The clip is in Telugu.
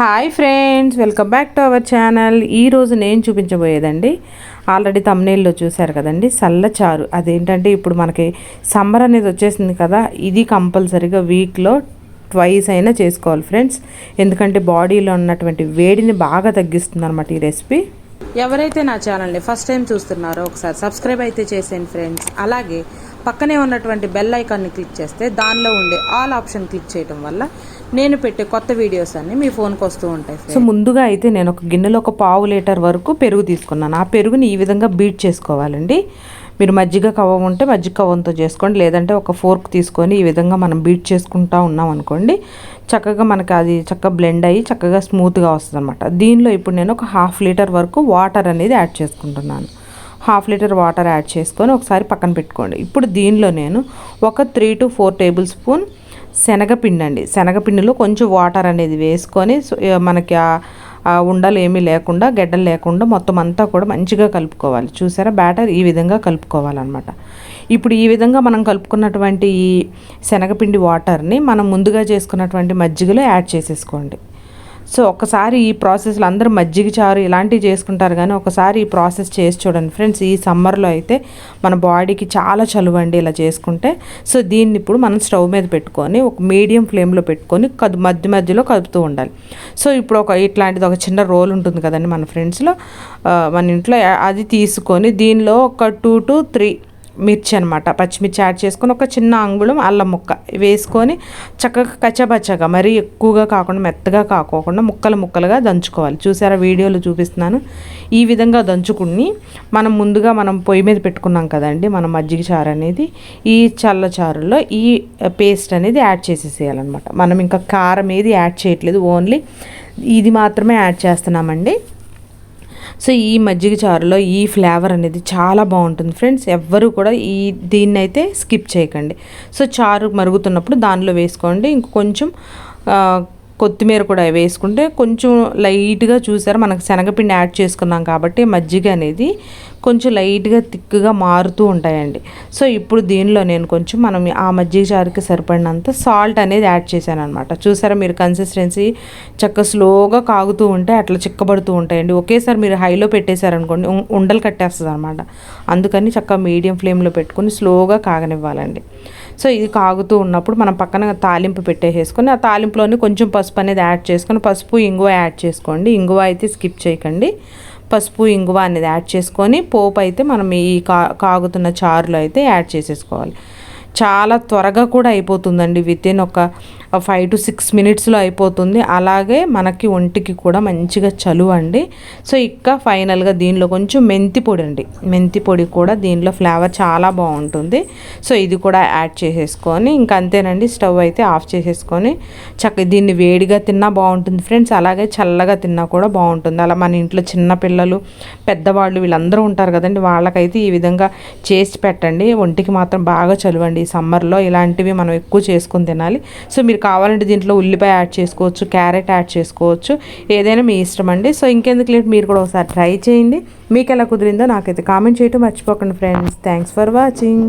Hi friends welcome back to our channel. ఈరోజు నేను చూపించబోయేదండి ఆల్రెడీ తమ్నేల్లో చూశారు కదండి సల్లచారు. అదేంటంటే ఇప్పుడు మనకి సమ్మర్ అనేది వచ్చేసింది కదా ఇది కంపల్సరీగా వీక్లో ట్వైస్ అయినా చేసుకోవాలి ఫ్రెండ్స్. ఎందుకంటే బాడీలో ఉన్నటువంటి వేడిని బాగా తగ్గిస్తుంది అనమాట ఈ రెసిపీ. ఎవరైతే నా ఛానల్ని ఫస్ట్ టైం చూస్తున్నారో ఒకసారి సబ్స్క్రైబ్ అయితే చేసేయండి ఫ్రెండ్స్. అలాగే పక్కనే ఉన్నటువంటి బెల్ ఐకాన్ని క్లిక్ చేస్తే దానిలో ఉండే ఆల్ ఆప్షన్ క్లిక్ చేయడం వల్ల నేను పెట్టే కొత్త వీడియోస్ అన్ని మీ ఫోన్కి వస్తూ ఉంటాయి సో ముందుగా అయితే నేను ఒక గిన్నెలో ఒక పావు లీటర్ వరకు పెరుగు తీసుకున్నాను. ఆ పెరుగుని ఈ విధంగా బీట్ చేసుకోవాలండి. మీరు మజ్జిగ కవ్వం ఉంటే మజ్జిగ కవ్వంతో చేసుకోండి. లేదంటే ఒక ఫోర్క్ తీసుకొని ఈ విధంగా మనం బీట్ చేసుకుంటా ఉన్నాం అనుకోండి చక్కగా మనకి అది చక్కగా బ్లెండ్ అయ్యి చక్కగా స్మూత్గా వస్తుంది అనమాట దీనిలో ఇప్పుడు నేను ఒక హాఫ్ లీటర్ వరకు వాటర్ అనేది యాడ్ చేసుకుంటున్నాను. హాఫ్ లీటర్ వాటర్ యాడ్ చేసుకొని ఒకసారి పక్కన పెట్టుకోండి. ఇప్పుడు దీనిలో నేను ఒక three to four tablespoon శనగపిండి అండి. శనగపిండిలో కొంచెం వాటర్ అనేది వేసుకొని సో, మనకి ఆ ఉండలు ఏమీ లేకుండా గడ్డలు లేకుండా మొత్తం అంతా కూడా మంచిగా కలుపుకోవాలి. చూసారా? బ్యాటర్ ఈ విధంగా కలుపుకోవాలన్నమాట. ఇప్పుడు ఈ విధంగా మనం కలుపుకున్నటువంటి ఈ శనగపిండి వాటర్ని మనం ముందుగా చేసుకున్నటువంటి మజ్జిగలో యాడ్ చేసేసుకోండి. సో ఒకసారి ఈ ప్రాసెస్లో అందరూ మజ్జిగ చారు ఇలాంటివి చేసుకుంటారు కానీ ఒకసారి ఈ ప్రాసెస్ చేసి చూడండి. ఫ్రెండ్స్ ఈ సమ్మర్లో అయితే మన బాడీకి చాలా చలువండి ఇలా చేసుకుంటే. సో దీన్ని ఇప్పుడు మనం స్టవ్ మీద పెట్టుకొని ఒక మీడియం ఫ్లేమ్లో పెట్టుకొని కదు మధ్య మధ్యలో కదుపుతూ ఉండాలి. సో ఇప్పుడు ఒక ఇట్లాంటిది ఒక చిన్న రోల్ ఉంటుంది కదండి మన ఫ్రెండ్స్లో. మన ఇంట్లో అది తీసుకొని దీనిలో ఒక టూ టు త్రీ మిర్చి అనమాట పచ్చిమిర్చి యాడ్ చేసుకొని ఒక చిన్న అంగుళం అల్లం ముక్క వేసుకొని చక్కగా కచ్చబచ్చగా మరీ ఎక్కువగా కాకుండా మెత్తగా కాకోకుండా ముక్కలు ముక్కలుగా దంచుకోవాలి. చూసారా వీడియోలో చూపిస్తున్నాను. ఈ విధంగా దంచుకుని మనం ముందుగా మనం పొయ్యి మీద పెట్టుకున్నాం కదండి మనం మజ్జిగ చారు అనేది ఈ చల్ల చారులో ఈ పేస్ట్ అనేది యాడ్ చేసేసేయాలన్నమాట. మనం ఇంకా కారం ఏది యాడ్ చేయట్లేదు ఓన్లీ ఇది మాత్రమే యాడ్ చేస్తున్నామండి. సో ఈ మజ్జిగ చారులో ఈ ఫ్లేవర్ అనేది చాలా బాగుంటుంది ఫ్రెండ్స్. ఎవ్వరు కూడా ఈ దీన్ని అయితే స్కిప్ చేయకండి. సో చారు మరుగుతున్నప్పుడు దానిలో వేసుకోండి. ఇంక కొంచెం కొత్తిమీర కూడా వేసుకుంటే కొంచెం లైట్గా చూసారు? మనకు శనగపిండి యాడ్ చేసుకున్నాం కాబట్టి మజ్జిగ అనేది కొంచెం లైట్గా థిక్గా మారుతూ ఉంటాయండి. సో ఇప్పుడు దీనిలో నేను కొంచెం మనం ఆ మజ్జిగ చారుకి సరిపడినంత సాల్ట్ అనేది యాడ్ చేశాను అనమాట చూసారా? మీరు కన్సిస్టెన్సీ చక్కగా స్లోగా కాగుతూ ఉంటే అట్లా చిక్కబడుతూ ఉంటాయండి. ఒకేసారి మీరు హైలో పెట్టేశారనుకోండి ఉండలు కట్టేస్తుంది అనమాట అందుకని చక్కగా మీడియం ఫ్లేమ్లో పెట్టుకొని స్లోగా కాగనివ్వాలండి. సో ఇది కాగుతూ ఉన్నప్పుడు మనం పక్కన తాలింపు పెట్టేసేసుకొని ఆ తాలింపులోని కొంచెం పసుపు అనేది యాడ్ చేసుకొని పసుపు ఇంగువ యాడ్ చేసుకోండి. ఇంగువ అయితే స్కిప్ చేయకండి. పసుపు ఇంగువ అనేది యాడ్ చేసుకొని పోపు అయితే మనం ఈ కా కాగుతున్న చారులో అయితే యాడ్ చేసేసుకోవాలి. చాలా త్వరగా కూడా అయిపోతుందండి. విత్ ఇన్ ఒక ఫైవ్ టు సిక్స్ మినిట్స్లో అయిపోతుంది. అలాగే మనకి ఒంటికి కూడా మంచిగా చలువ అండి. సో ఇంకా ఫైనల్గా దీనిలో కొంచెం మెంతి పొడి అండి. మెంతి పొడి కూడా దీనిలో ఫ్లేవర్ చాలా బాగుంటుంది. సో ఇది కూడా యాడ్ చేసేసుకొని ఇంకా అంతేనండి స్టవ్ అయితే ఆఫ్ చేసేసుకొని చక్క దీన్ని వేడిగా తిన్నా బాగుంటుంది ఫ్రెండ్స్ అలాగే చల్లగా తిన్నా కూడా బాగుంటుంది. అలా మన ఇంట్లో చిన్న పిల్లలు పెద్దవాళ్ళు వీళ్ళందరూ ఉంటారు కదండి. వాళ్ళకైతే ఈ విధంగా చేసి పెట్టండి. ఒంటికి మాత్రం బాగా చలువండి. ఈ సమ్మర్లో ఇలాంటివి మనం ఎక్కువ చేసుకుని తినాలి. సో మీరు కావాలంటే దీంట్లో ఉల్లిపాయ యాడ్ చేసుకోవచ్చు క్యారెట్ యాడ్ చేసుకోవచ్చు ఏదైనా మీ ఇష్టం అండి. సో ఇంకెందుకు లేదు మీరు కూడా ఒకసారి ట్రై చేయండి. మీకు ఎలా కుదిరిందో నాకైతే కామెంట్ చేయటం మర్చిపోకండి ఫ్రెండ్స్. Thanks for watching.